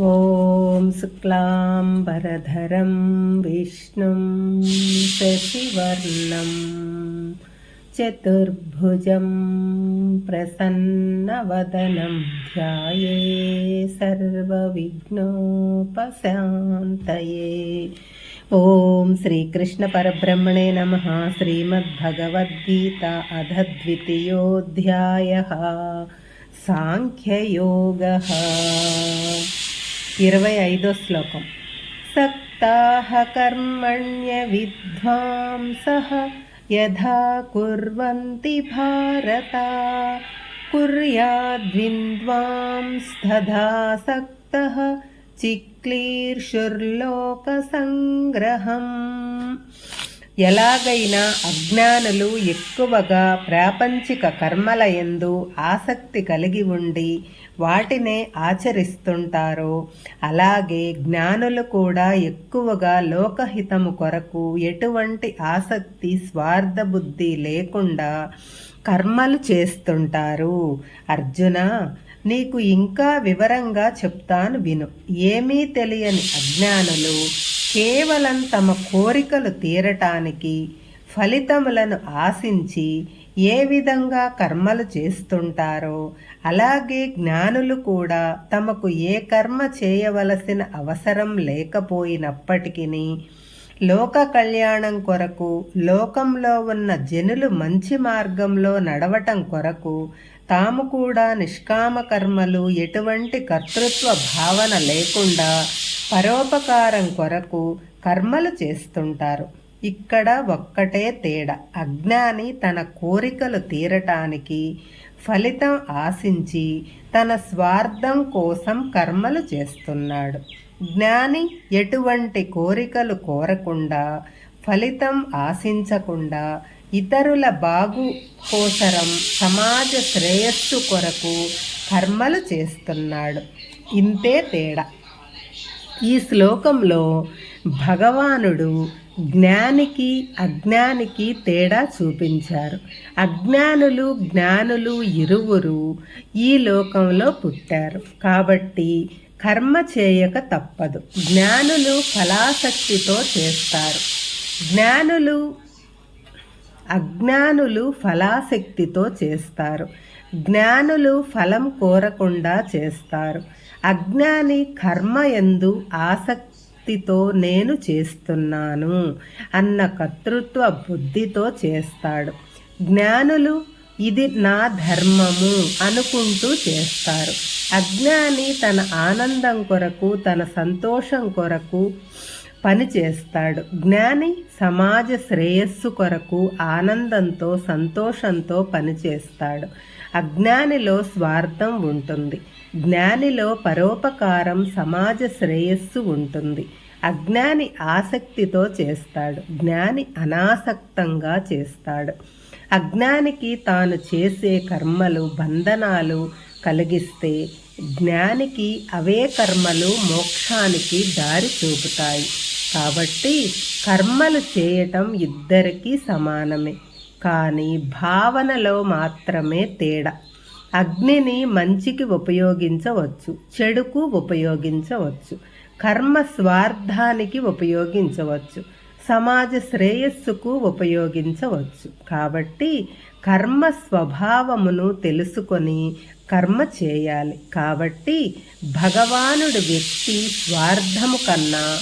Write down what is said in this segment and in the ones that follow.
ॐ शुक्लाम्बरधरं, विष्णुं शशिवर्णं, चतुर्भुजं, प्रसन्नवदनं ध्याये, सर्वविघ्नोपशान्तये। ॐ श्रीकृष्णपरब्रह्मणे नमः, श्रीमद्भगवद्गीता अध द्वितीयोऽध्यायः साङ्ख्ययोगः। ఇరవై ఐదో శ్లోకం. సక్తాహ కర్మణ్య విద్వాంసః యథా కుర్వంతి భారత కుర్యాద్విద్వాంస్తథా సక్తః చిక్లీర్షుర్లోకసంగ్రహం. ఎలాగైనా అజ్ఞానులు ఎక్కువగా ప్రాపంచిక కర్మల ఎందు ఆసక్తి కలిగి ఉండి వాటినే ఆచరిస్తుంటారో. అలాగే జ్ఞానులు కూడా ఎక్కువగా లోకహితము కొరకు ఎటువంటి ఆసక్తి స్వార్థ బుద్ధి లేకుండా కర్మలు చేస్తుంటారు. అర్జున నీకు ఇంకా వివరంగా చెప్తాను విను. ఏమీ తెలియని అజ్ఞానులు కేవలం తమ కోరికలు తీరటానికి ఫలితములను ఆశించి ఏ విధంగా కర్మలు చేస్తుంటారో అలాగే జ్ఞానులు కూడా తమకు ఏ కర్మ చేయవలసిన అవసరం లేకపోయినప్పటికీ లోక కళ్యాణం కొరకు లోకంలో ఉన్న జనులు మంచి మార్గంలో నడవటం కొరకు తాము కూడా నిష్కామ కర్మలు ఎటువంటి కర్తృత్వ భావన లేకుండా పరోపకారం కొరకు కర్మలు చేస్తుంటారు. ఇక్కడ ఒక్కటే తేడా. అజ్ఞాని తన కోరికలు తీరటానికి ఫలితం ఆశించి తన స్వార్థం కోసం కర్మలు చేస్తున్నాడు. జ్ఞాని ఎటువంటి కోరికలు కోరకుండా ఫలితం ఆశించకుండా ఇతరుల బాగు కోసరం సమాజ శ్రేయస్సు కొరకు కర్మలు చేస్తున్నాడు. ఇంతే తేడా. ఈ శ్లోకంలో భగవానుడు జ్ఞానికి అజ్ఞానికి తేడా చూపించారు. అజ్ఞానులు జ్ఞానులు ఇరువురు ఈ లోకంలో పుట్టారు. కాబట్టి కర్మ చేయక తప్పదు. జ్ఞానులు ఫలాసక్తితో చేస్తారు. జ్ఞానులు అజ్ఞానులు ఫలాశక్తితో చేస్తారు. జ్ఞానులు ఫలం కోరకుండా చేస్తారు. అజ్ఞాని కర్మ ఎందు ఆసక్తితో నేను చేస్తున్నాను అన్న కర్తృత్వ బుద్ధితో చేస్తాడు. జ్ఞానులు ఇది నా ధర్మము అనుకుంటూ చేస్తారు. అజ్ఞాని తన ఆనందం కొరకు తన సంతోషం కొరకు పని చేస్తాడు. జ్ఞాని సమాజ శ్రేయస్సు కొరకు ఆనందంతో సంతోషంతో పనిచేస్తాడు అజ్ఞానిలో స్వార్థం ఉంటుంది. జ్ఞానిలో పరోపకారం సమాజ శ్రేయస్సు ఉంటుంది. అజ్ఞాని ఆసక్తితో చేస్తాడు. జ్ఞాని అనాసక్తంగా చేస్తాడు. అజ్ఞానికి తాను చేసే కర్మలు బంధనాలు కలిగిస్తే జ్ఞానికి అవే కర్మలు మోక్షానికి దారి చూపుతాయి. కాబట్టి కర్మలు చేయటం ఇద్దరికీ సమానమే. కానీ భావనలో మాత్రమే తేడా. అగ్నిని మంచికి ఉపయోగించవచ్చు చెడుకు ఉపయోగించవచ్చు కర్మ స్వార్థానికి ఉపయోగించవచ్చు సమాజ శ్రేయస్సుకు ఉపయోగించవచ్చు. కాబట్టి కర్మ స్వభావమును తెలుసుకొని కర్మ చేయాలి. కాబట్టి భగవానుడు వ్యక్తి స్వార్థము కన్నా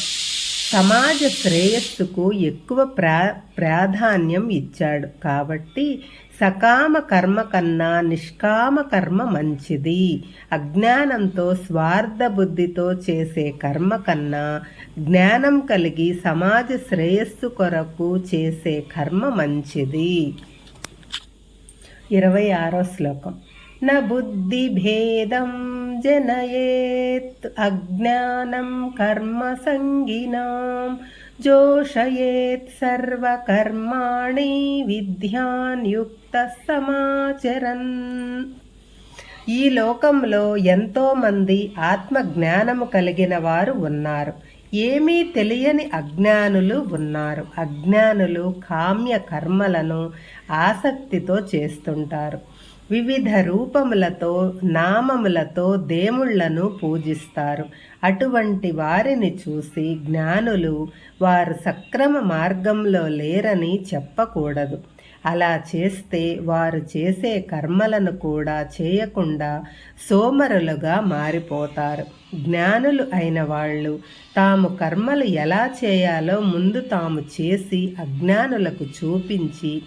సమాజ శ్రేయస్సుకు ఎక్కువ ప్రా ప్రాధాన్యం ఇచ్చాడు. కాబట్టి సకామ కర్మ కన్నా నిష్కామ కర్మ మంచిది. అజ్ఞానంతో స్వార్థ బుద్ధితో చేసే కర్మ కన్నా జ్ఞానం కలిగి సమాజ శ్రేయస్సు కొరకు చేసే కర్మ మంచిది. ఇరవై ఆరో శ్లోకం. न बुद्धिभेदं जनयेत् अज्ञानं कर्मसङ्गिनां जोषयेत् सर्वकर्माणि విద్యాన్ యుక్త సమాచరన్ ఈ లోకంలో ఎంతోమంది ఆత్మ జ్ఞానము కలిగిన వారు ఉన్నారు ఏమీ తెలియని అజ్ఞానులు ఉన్నారు అజ్ఞానులు కామ్య కర్మలను ఆసక్తితో చేస్తుంటారు వివిధ రూపములతో నామములతో దేవుళ్ళను పూజిస్తారు. అటువంటి వారిని చూసి జ్ఞానులు వారు సక్రమ మార్గంలో లేరని చెప్పకూడదు. అలా చేస్తే వారు చేసే కర్మలను కూడా చేయకుండా సోమరులుగా మారిపోతారు. జ్ఞానులు అయిన వాళ్ళు తాము కర్మలు ఎలా చేయాలో ముందు తాము చేసి అజ్ఞానులకు చూపించి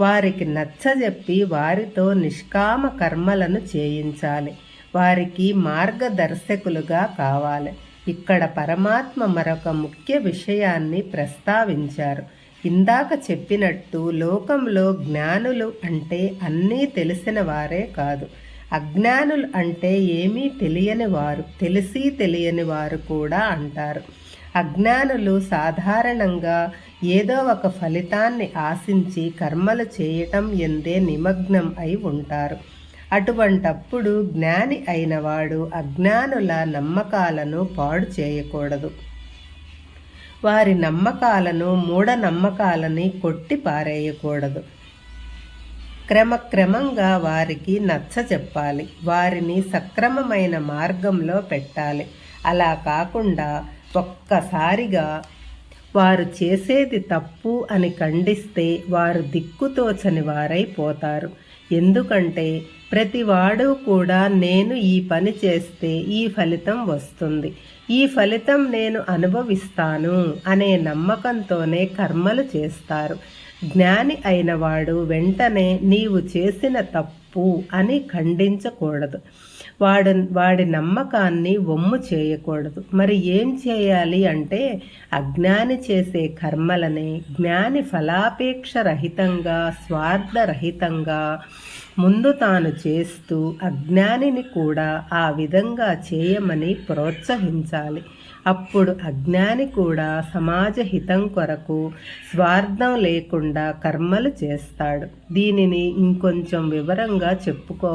వారికి నచ్చజెప్పి వారితో నిష్కామ కర్మలను చేయించాలి. వారికి మార్గదర్శకులుగా కావాలి. ఇక్కడ పరమాత్మ మరొక ముఖ్య విషయాన్ని ప్రస్తావించారు. ఇందాక చెప్పినట్టు లోకంలో జ్ఞానులు అంటే అన్నీ తెలిసిన వారే కాదు. అజ్ఞానులు అంటే ఏమీ తెలియని వారు తెలిసి తెలియని వారు కూడా అంటారు. అజ్ఞానులు సాధారణంగా ఏదో ఒక ఫలితాన్ని ఆశించి కర్మలు చేయటం ఎందే నిమగ్నం అయి ఉంటారు. అటువంటప్పుడు జ్ఞాని అయినవాడు అజ్ఞానుల నమ్మకాలను పాడు చేయకూడదు. వారి నమ్మకాలను మూఢనమ్మకాలని కొట్టి పారేయకూడదు. క్రమక్రమంగా వారికి నచ్చ చెప్పాలి. వారిని సక్రమమైన మార్గంలో పెట్టాలి. అలా కాకుండా ఒక్కసారిగా వారు చేసేది తప్పు అని ఖండిస్తే వారు దిక్కుతోచని వారైపోతారు ఎందుకంటే ప్రతివాడు కూడా నేను ఈ పని చేస్తే ఈ ఫలితం వస్తుంది. ఈ ఫలితం నేను అనుభవిస్తాను అనే నమ్మకంతోనే కర్మలు చేస్తారు. జ్ఞాని అయినవాడు వెంటనే నీవు చేసిన తప్పు అని ఖండించకూడదు. వాడు వాడి నమ్మకాన్ని వమ్ము చేయకూడదు. మరి ఏం చేయాలి అంటే అజ్ఞాని చేసే కర్మలని జ్ఞాని ఫలాపేక్ష రహితంగా స్వార్థరహితంగా ముందు తాను చేస్తూ అజ్ఞానిని కూడా ఆ విధంగా చేయమని ప్రోత్సహించాలి. అప్పుడు అజ్ఞాని కూడా సమాజ హితం కొరకు స్వార్థం లేకుండా కర్మలు చేస్తాడు. దీనిని ఇంకొంచెం వివరంగా చెప్పుకో